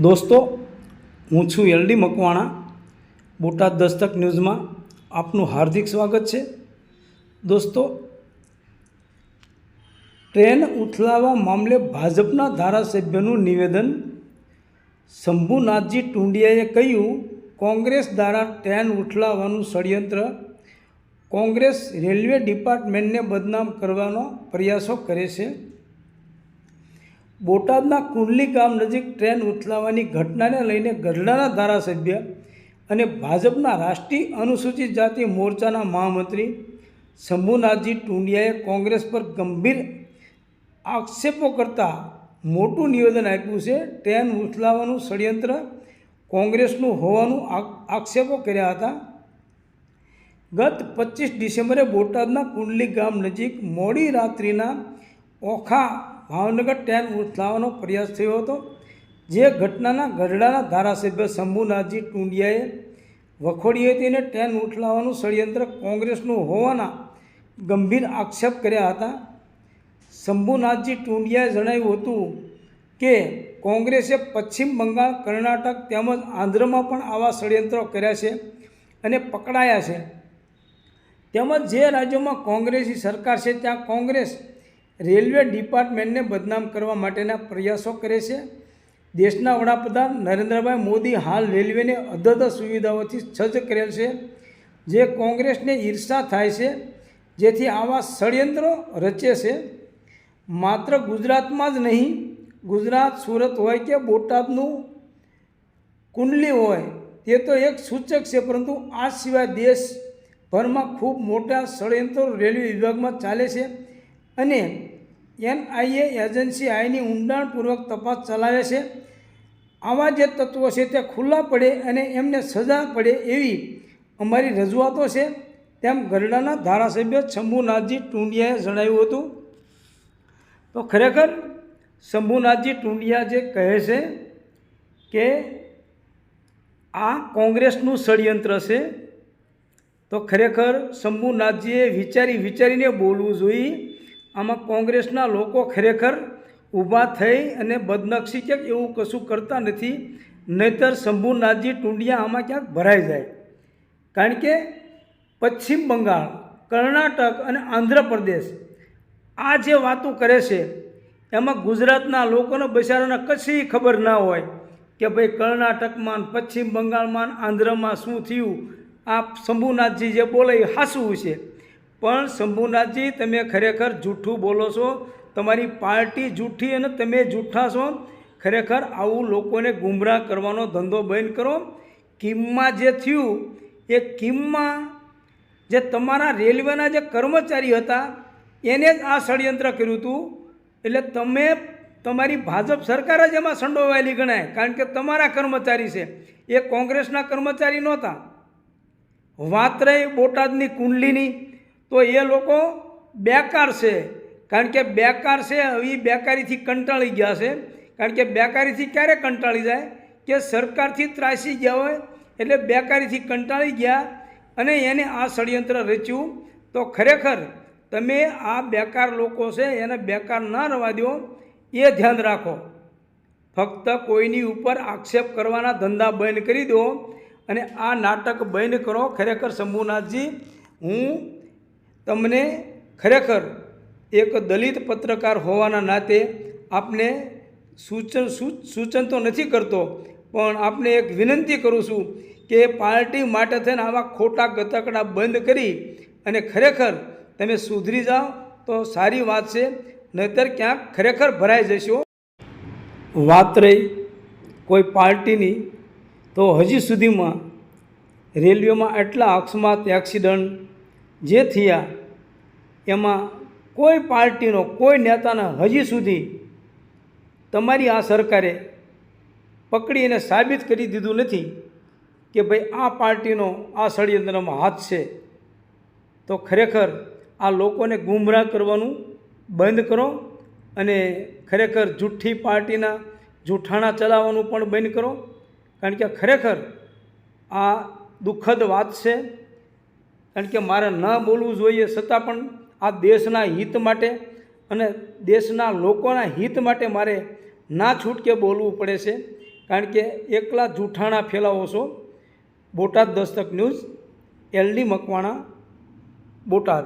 દોસ્તો, હું છું એલડી મકવાણા, બોટાદ દસ્તક ન્યૂઝમાં આપનું હાર્દિક સ્વાગત છે. દોસ્તો, ટ્રેન ઉથલાવવા મામલે ભાજપના ધારાસભ્યનું નિવેદન. શંભુનાથજી ટુંડિયાએ કહ્યું, કોંગ્રેસ દ્વારા ટ્રેન ઉથલાવવાનું ષડયંત્ર. કોંગ્રેસ રેલવે ડિપાર્ટમેન્ટને બદનામ કરવાનો પ્રયાસો કરે છે. બોટાદના કુંડલી ગામ નજીક ટ્રેન ઉથલાવવાની ઘટનાને લઈને ગઢડાના ધારાસભ્ય અને ભાજપના રાષ્ટ્રીય અનુસૂચિત જાતિ મોરચાના મહામંત્રી શંભુનાથજી ટુંડિયાએ કોંગ્રેસ પર ગંભીર આક્ષેપો કરતા મોટું નિવેદન આપ્યું છે. ટ્રેન ઉથલાવવાનું ષડયંત્ર કોંગ્રેસનું હોવાનું આક્ષેપો કર્યા હતા. ગત પચીસ ડિસેમ્બરે બોટાદના કુંડલી ગામ નજીક મોડી રાત્રિના ઓખા ભાવનગર ટ્રેન ઉથલાવવાનો પ્રયાસ થયો હતો, જે ઘટનાના ગઢડાના ધારાસભ્ય શંભુનાથજી ટુંડિયાએ વખોડી હતી અને ટ્રેન ઉથલાવવાનું ષડયંત્ર કોંગ્રેસનું હોવાના ગંભીર આક્ષેપ કર્યા હતા. શંભુનાથજી ટુંડિયાએ જણાવ્યું હતું કે, કોંગ્રેસે પશ્ચિમ બંગાળ, કર્ણાટક તેમજ આંધ્રમાં પણ આવા ષડયંત્રો કર્યા છે અને પકડાયા છે. તેમજ જે રાજ્યોમાં કોંગ્રેસી સરકાર છે, ત્યાં કોંગ્રેસ રેલવે ડિપાર્ટમેન્ટને બદનામ કરવા માટેના પ્રયાસો કરે છે. દેશના વડાપ્રધાન નરેન્દ્રભાઈ મોદી હાલ રેલવેને અદ્યત સુવિધાઓથી સજ્જ કરેલ છે, જે કોંગ્રેસને ઈર્ષા થાય છે, જેથી આવા ષડયંત્રો રચે છે. માત્ર ગુજરાતમાં જ નહીં, ગુજરાત, સુરત હોય કે બોટાદનું કુંડલી હોય, તે તો એક સૂચક છે, પરંતુ આ સિવાય દેશભરમાં ખૂબ મોટા ષડયંત્રો રેલવે વિભાગમાં ચાલે છે. અને એનઆઈએ એજન્સી આઈની ઊંડાણપૂર્વક તપાસ ચલાવે છે. આવા જે તત્વો છે તે ખુલ્લા પડે અને એમને સજા પડે એવી અમારી રજૂઆતો છે. તેમ ગરડાના ધારાસભ્ય શંભુનાથજી ટુંડિયાએ જણાવ્યું હતું. તો ખરેખર શંભુનાથજી ટુંડિયા જે કહે છે કે આ કોંગ્રેસનું ષડયંત્ર છે, તો ખરેખર શંભુનાથજીએ વિચારી વિચારીને બોલવું જોઈએ. આમાં કોંગ્રેસના લોકો ખરેખર ઊભા થઈ અને બદનક્ષી ક્યાંક એવું કશું કરતા નથી, નહીતર શંભુનાથજી ટુંડિયા આમાં ક્યાંક ભરાઈ જાય. કારણ કે પશ્ચિમ બંગાળ, કર્ણાટક અને આંધ્રપ્રદેશ આ જે વાતો કરે છે, એમાં ગુજરાતના લોકોને બચારાને કશી ખબર ના હોય કે ભાઈ કર્ણાટકમાં, પશ્ચિમ બંગાળમાં, આંધ્રમાં શું થયું? આ શંભુનાથજી જે બોલે એ હાસવું છે. પણ શંભુનાથજી, તમે ખરેખર જૂઠું બોલો છો. તમારી પાર્ટી જૂઠી અને તમે જૂઠા છો. ખરેખર આવું લોકોને ગુમરાહ કરવાનો ધંધો બંધ કરો. કિમમાં જે થયું, એ કિમમાં જે તમારા રેલવેના જે કર્મચારી હતા, એને જ આ ષડયંત્ર કર્યું હતું. એટલે તમે, તમારી ભાજપ સરકાર જ એમાં સંડોવાયેલી ગણાય. કારણ કે તમારા કર્મચારી છે. એ કોંગ્રેસના કર્મચારી નહોતા. વાત રહી બોટાદની કુંડલીની તો એ લોકો બેકાર છે. કારણ કે બેકાર છે, હવે બેકારીથી કંટાળી ગયા છે. કારણ કે બેકારીથી ક્યારે કંટાળી જાય? કે સરકારથી ત્રાસી ગયા હોય, એટલે બેકારીથી કંટાળી ગયા અને એને આ ષડયંત્ર રચ્યું. તો ખરેખર તમે આ બેકાર લોકો છે, એને બેકાર ના રહેવા દો. એ ધ્યાન રાખો. ફક્ત કોઈની ઉપર આક્ષેપ કરવાના ધંધા બંધ કરી દો અને આ નાટક બંધ કરો. ખરેખર શંભુનાથજી, હું તમને ખરેખર એક દલિત પત્રકાર હોવાના નાતે આપને સૂચન સૂચન તો નથી કરતો, પણ આપને એક વિનંતી કરું છું કે પાર્ટી માટે થઈને આવા ખોટા ગતકડા બંધ કરી અને ખરેખર તમે સુધરી જાઓ તો સારી વાત છે, નહીતર ક્યાંક ખરેખર ભરાઈ જશો. વાત રહી કોઈ પાર્ટીની, તો હજી સુધીમાં રેલવેમાં એટલા અકસ્માત એક્સિડન્ટ જે થયા, એમાં કોઈ પાર્ટીનો, કોઈ નેતાને હજી સુધી તમારી આ સરકારે પકડીને સાબિત કરી દીધું નથી કે ભાઈ આ પાર્ટીનો આ ષડયંત્રમાં હાથ છે, તો ખરેખર આ લોકોને ગુમરાહ કરવાનું બંધ કરો અને ખરેખર જૂઠ્ઠી પાર્ટીના જૂઠાણા ચલાવવાનું પણ બંધ કરો. કારણ કે ખરેખર આ દુઃખદ વાત છે. કારણ કે મારે ન બોલવું જોઈએ છતાં પણ આ દેશના હિત માટે અને દેશના લોકોના હિત માટે મારે ના છૂટકે બોલવું પડે છે. કારણ કે એકલા જૂઠાણા ફેલાવો છો. Botad Dastak news LD Makwana, Botad.